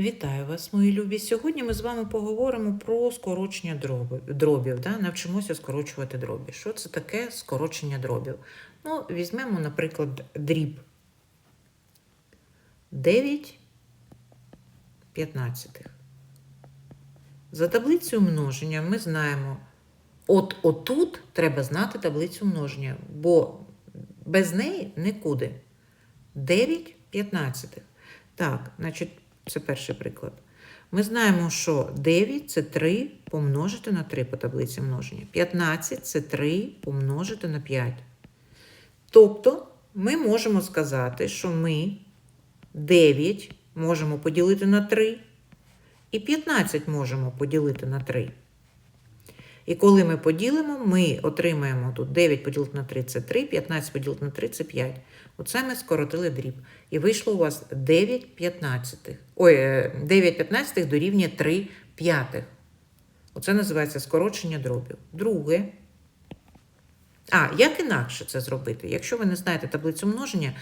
Вітаю вас, мої любі. Сьогодні ми з вами поговоримо про скорочення дроби- дробів. Да? Навчимося скорочувати дробі. Що це таке скорочення дробів? Ну, візьмемо, наприклад, дріб 9 п'ятнадцятих. За таблицею множення ми знаємо, от отут треба знати таблицю множення, бо без неї нікуди. 9 п'ятнадцятих. Так, значить, це перший приклад. Ми знаємо, що 9 це 3 помножити на 3 по таблиці множення. 15 це 3 помножити на 5. Тобто ми можемо сказати, що ми 9 можемо поділити на 3 і 15 можемо поділити на 3. І коли ми поділимо, ми отримаємо тут 9 поділити на 3 це 3, 15 поділити на 3 це 5. Оце ми скоротили дріб. І вийшло у вас 9 п'ятнадцятих. Ой, е, 9 п'ятнадцятих дорівнює 3 п'ятих. Оце називається скорочення дробів. Друге. А, як інакше це зробити? Якщо ви не знаєте таблицю множення,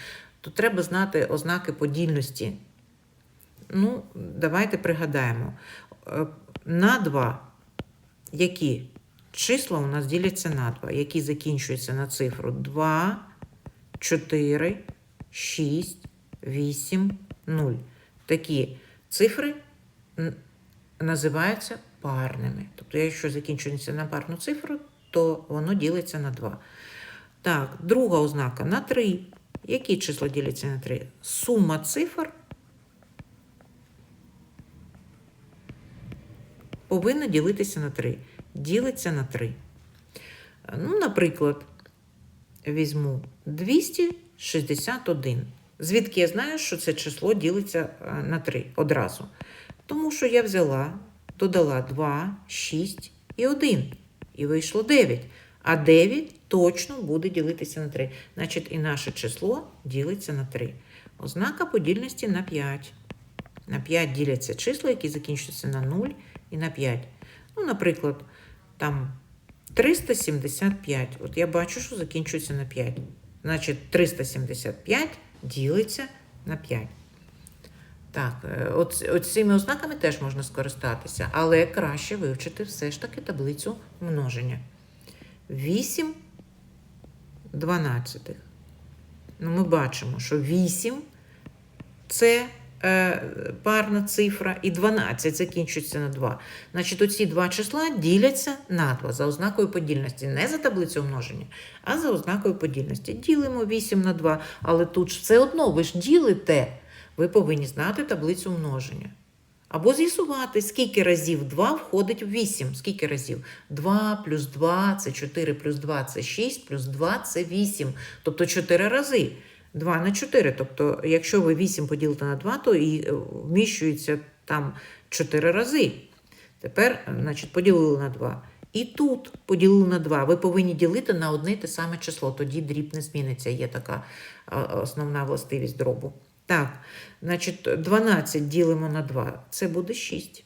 то треба знати ознаки подільності. Ну, давайте пригадаємо. Е, На 2 які числа у нас діляться на 2, які закінчуються на цифру 2, 4, 6, 8, 0. Такі цифри називаються парними. Тобто, якщо закінчується на парну цифру, то воно ділиться на 2. Так, друга ознака на 3. Які числа діляться на 3? Сума цифр повинна ділитися на 3. Ділиться на 3. Ну, наприклад, візьму 261. Звідки я знаю, що це число ділиться е, на 3 одразу? Тому що я взяла, додала 2, 6 і 1. І вийшло 9. А 9 точно буде ділитися на 3. Значить, і наше число ділиться на 3. Ознака подільності на 5. На 5 діляться числа, які закінчуються на 0 і на 5. Ну, наприклад, там 375. От я бачу, що закінчується на 5. Значить, 375 ділиться на 5. Так, е, от, цими ознаками теж можна скористатися, але краще вивчити все ж таки таблицю множення. 8 дванадцятих. Ну, ми бачимо, що 8 це парна цифра, і 12 закінчується на 2. Значить, оці два числа діляться на 2 за ознакою подільності. Не за таблицею множення, а за ознакою подільності. Ділимо 8 на 2, але тут ж все одно ви ж ділите. Ви повинні знати таблицю множення. Або з'ясувати, скільки разів 2 входить в 8. Скільки разів? 2 плюс 2 це 4 плюс 2 це 6, плюс 2 це 8. Тобто 4 рази. 2 на 4. Тобто, якщо ви 8 поділите на 2, то і е, вміщується там 4 рази. Тепер, е, значить, поділили на 2. І тут поділили на 2. Ви повинні ділити на одне те саме число. Тоді дріб не зміниться. Є така основна властивість дробу. Так, значить, 12 ділимо на 2. Це буде 6.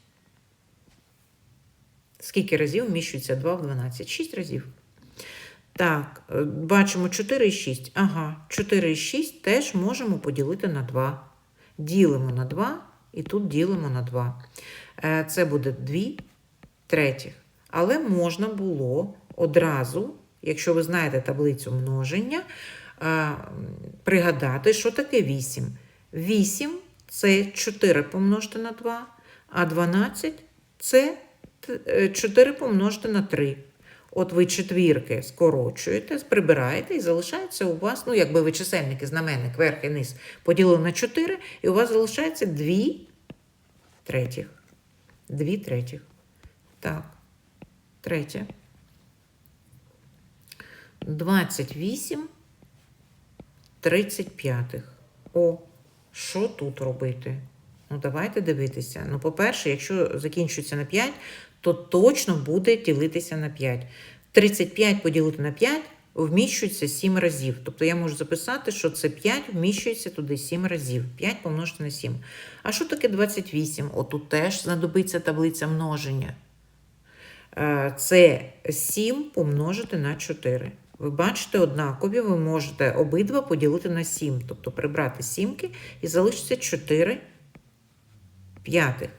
Скільки разів вміщується 2 в 12? 6 разів. Так, е, бачимо 4 і 6. Ага, 4 і 6 теж можемо поділити на 2. Ділимо на 2 і тут ділимо на 2. Е, Це буде 2 третіх. Але можна було одразу, якщо ви знаєте таблицю множення, е, пригадати, що таке 8. 8 це 4 помножити на 2, а 12 це е, 4 помножити на 3. От ви четвірки скорочуєте, прибираєте і залишається у вас, ну, якби ви чисельники, знаменник, верх і низ поділили на 4, і у вас залишається 2 третіх. 2 третіх. Так, третє. 28 35. О, що тут робити? Ну, давайте дивитися. Ну, по-перше, якщо закінчується на 5, то точно буде ділитися на 5. 35 поділити на 5 вміщується 7 разів. Тобто я можу записати, що це 5 вміщується туди 7 разів. 5 помножити на 7. А що таке 28? Отут теж знадобиться таблиця множення. Е, Це 7 помножити на 4. Ви бачите, однакові, ви можете обидва поділити на 7, тобто прибрати сімки і залишиться 4 п'ятих.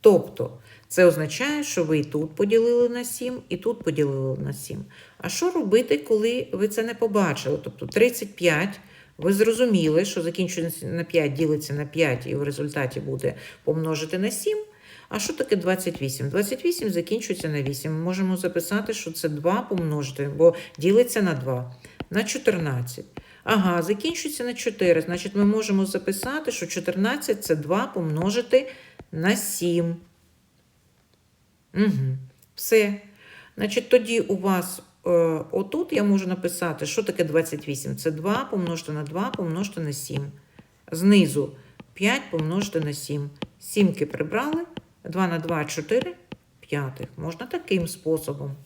Тобто, це означає, що ви і тут поділили на 7, і тут поділили на 7. А що робити, коли ви це не побачили? Тобто 35, ви зрозуміли, що закінчується на 5, ділиться на 5, і в результаті буде помножити на 7. А що таке 28? 28 закінчується на 8. Ми можемо записати, що це 2 помножити, бо ділиться на 2, на 14. Ага, закінчується на 4. Значить, ми можемо записати, що 14 це 2 помножити на 7. Угу. Все. Значить, тоді у вас е, отут я можу написати, що таке 28? Це 2 помножити на 2 помножити на 7. Знизу 5 помножити на 7. Сімки прибрали. 2 на 2 4 п'ятих. Можна таким способом.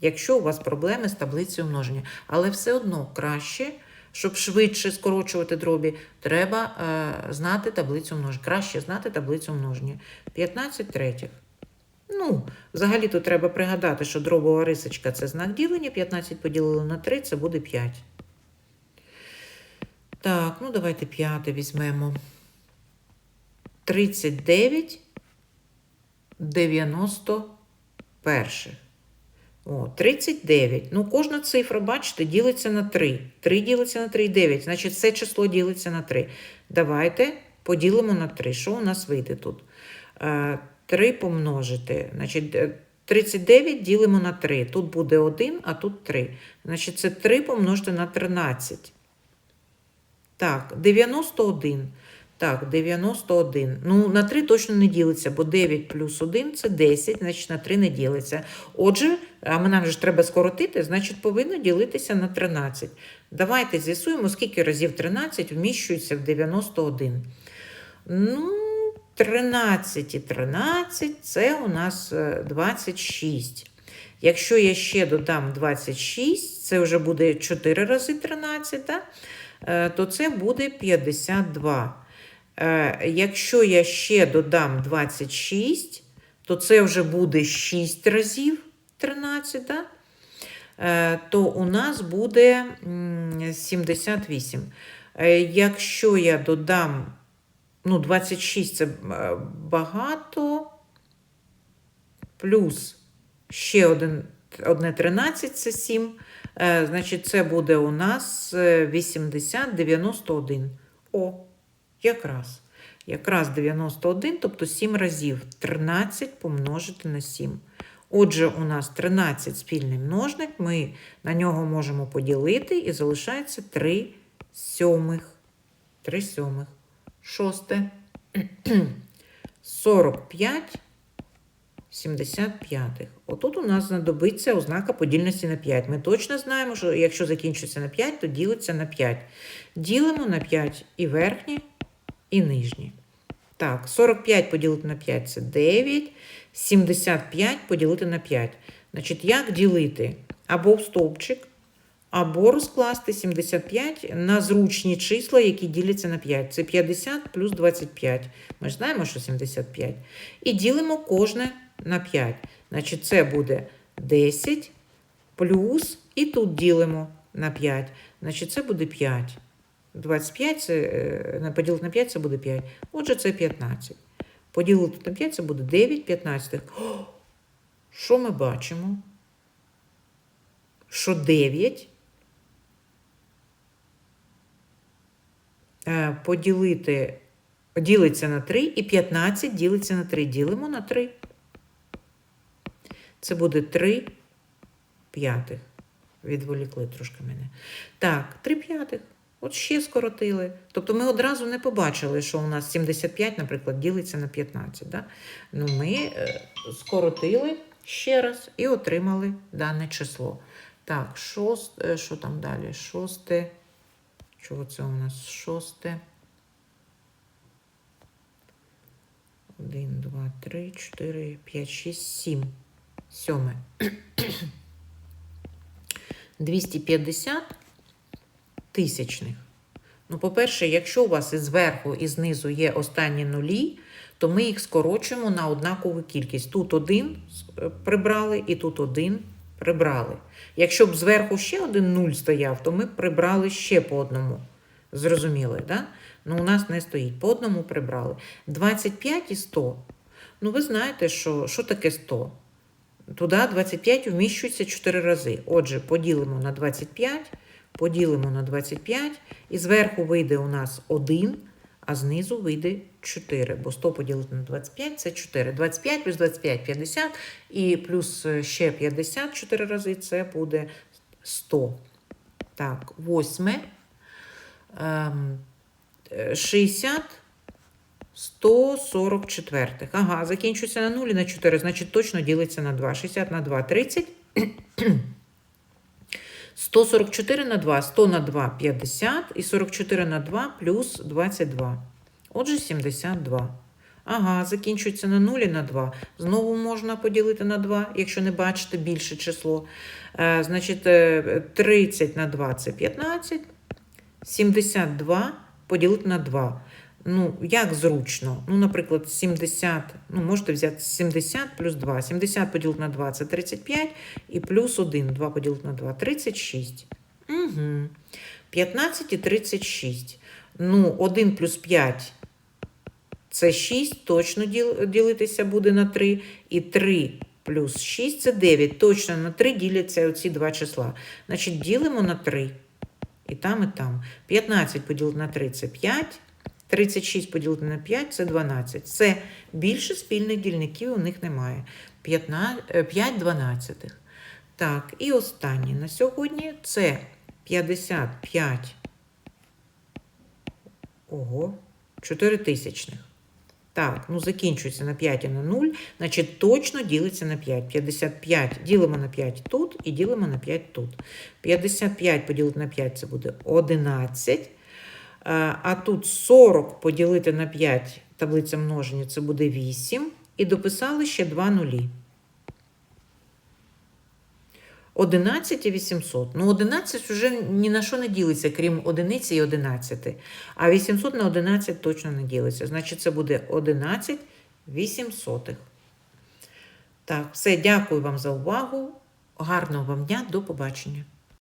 Якщо у вас проблеми з таблицею множення. Але все одно краще, щоб швидше скорочувати дробі, треба е, знати таблицю множення. Краще знати таблицю множення. 15 третіх. Ну, взагалі тут треба пригадати, що дробова рисочка це знак ділення. 15 поділили на 3, це буде 5. Так, ну давайте п'яте візьмемо. 39 91. О, 39. Ну, кожна цифра, бачите, ділиться на 3. 3 ділиться на 3, 9. Значить, це число ділиться на 3. Давайте поділимо на 3. Що у нас вийде тут? Е, 3 помножити. Значить, е, 39 ділимо на 3. Тут буде 1, а тут 3. Значить, це 3 помножити на 13. Так, 91. Так, 91. Ну, на 3 точно не ділиться, бо 9 плюс 1 це 10, значить на 3 не ділиться. Отже, а нам же треба скоротити, значить повинно ділитися на 13. Давайте з'ясуємо, скільки разів 13 вміщується в 91. Ну, 13 і 13 це у нас е, 26. Якщо я ще додам 26, це вже буде 4 рази 13, да? Е, то це буде 52. Е, Якщо я ще додам 26, то це вже буде 6 разів 13, да? Е, то у нас буде 78. Е, Якщо я додам, ну, 26 це е, багато, плюс ще один, одне 13 це 7. Е, Значить, це буде у нас е, 80, 91. О, якраз. Якраз 91, тобто 7 разів 13 помножити на 7. Отже, у нас 13 спільний множник, ми на нього можемо поділити і залишається 3 сьомих. 3 сьомих. Шосте. 45 75. Отут у нас знадобиться ознака подільності на 5. Ми точно знаємо, що якщо закінчується на 5, то ділиться на 5. Ділимо на 5 і верхні, і нижні. Так, 45 поділити на 5 це 9. 75 поділити на 5. Значить, як ділити? Або в стовпчик, або розкласти 75 на зручні числа, які діляться на 5. Це 50 плюс 25. Ми ж знаємо, що 75. І ділимо кожне на 5. Значить, це буде 10 плюс, і тут ділимо на 5. Значить, це буде 5. 25 це, е, поділити на 5 це буде 5. Отже, це 15. Поділити на 5 це буде 9 15. О, що ми бачимо? Що 9 поділити ділиться на 3 і 15 ділиться на 3. Ділимо на 3. Це буде 3 п'ятих. Відволікли трошки мене. Так, 3 п'ятих. От ще скоротили. Тобто ми одразу не побачили, що у нас 75, наприклад, ділиться на 15. Да? Ну, ми е, скоротили ще раз і отримали дане число. Так, шост, е, що там далі? Шосте. Чого це у нас? Шосте. 1, 2, 3, 4, 5, 6, 7. Сьоме. 250 тисячних. Ну, по-перше, якщо у вас і зверху, і знизу є останні нулі, то ми їх скорочуємо на однакову кількість. Тут один е, прибрали, і тут один прибрали. Якщо б зверху ще один нуль стояв, то ми б прибрали ще по одному. Зрозуміли, да? Ну, у нас не стоїть. По одному прибрали. 25 і 100. Ну, ви знаєте, що, що таке 100? Туди 25 вміщується 4 рази. Отже, поділимо на 25, поділимо на 25, і зверху вийде у нас 1, а знизу вийде 4, бо 100 поділити на 25 це 4. 25 плюс 25 – 50, і плюс е, ще 50 4 рази це буде 100. Так, восьме. Ем, е, 60 144. Ага, закінчується на 0 і на 4, значить точно ділиться на 2. 60 на 2 – 30. 144 на 2, 100 на 2 – 50, і 44 на 2 плюс 22. Отже, 72. Ага, закінчується на 0 і на 2. Знову можна поділити на 2, якщо не бачите більше число. Е, значить, е, 30 на 2 – це 15. 72 поділити на 2. Ну, як зручно? Ну, наприклад, 70, ну, можете взяти 70 плюс 2. 70 поділити на 2 – це 35, і плюс 1, 2 поділити на 2 – 36. Угу. 15 і 36. Ну, 1 плюс 5 – це 6, точно ділитися буде на 3. І 3 плюс 6 – це 9. Точно на 3 діляться оці два числа. Значить, ділимо на 3. І там, і там. 15 поділити на 3 – це 5. 36 поділити на 5 – це 12. Це більше спільних дільників у них немає. 5 дванадцятих. Так, і останнє на сьогодні це 55. Ого, 4 тисячних. Так, ну закінчується на 5 і на 0, значить точно ділиться на 5. 55 ділимо на 5 тут і ділимо на 5 тут. 55 поділити на 5 це буде 11. Е, А тут 40 поділити на 5 таблиця множення це буде 8. І дописали ще 2 нулі. 11 і 800. Ну, 11 вже ні на що не ділиться, крім одиниці і 11. А 800 на 11 точно не ділиться. Значить, це буде 11 800. Так, все, дякую вам за увагу. Гарного вам дня, до побачення.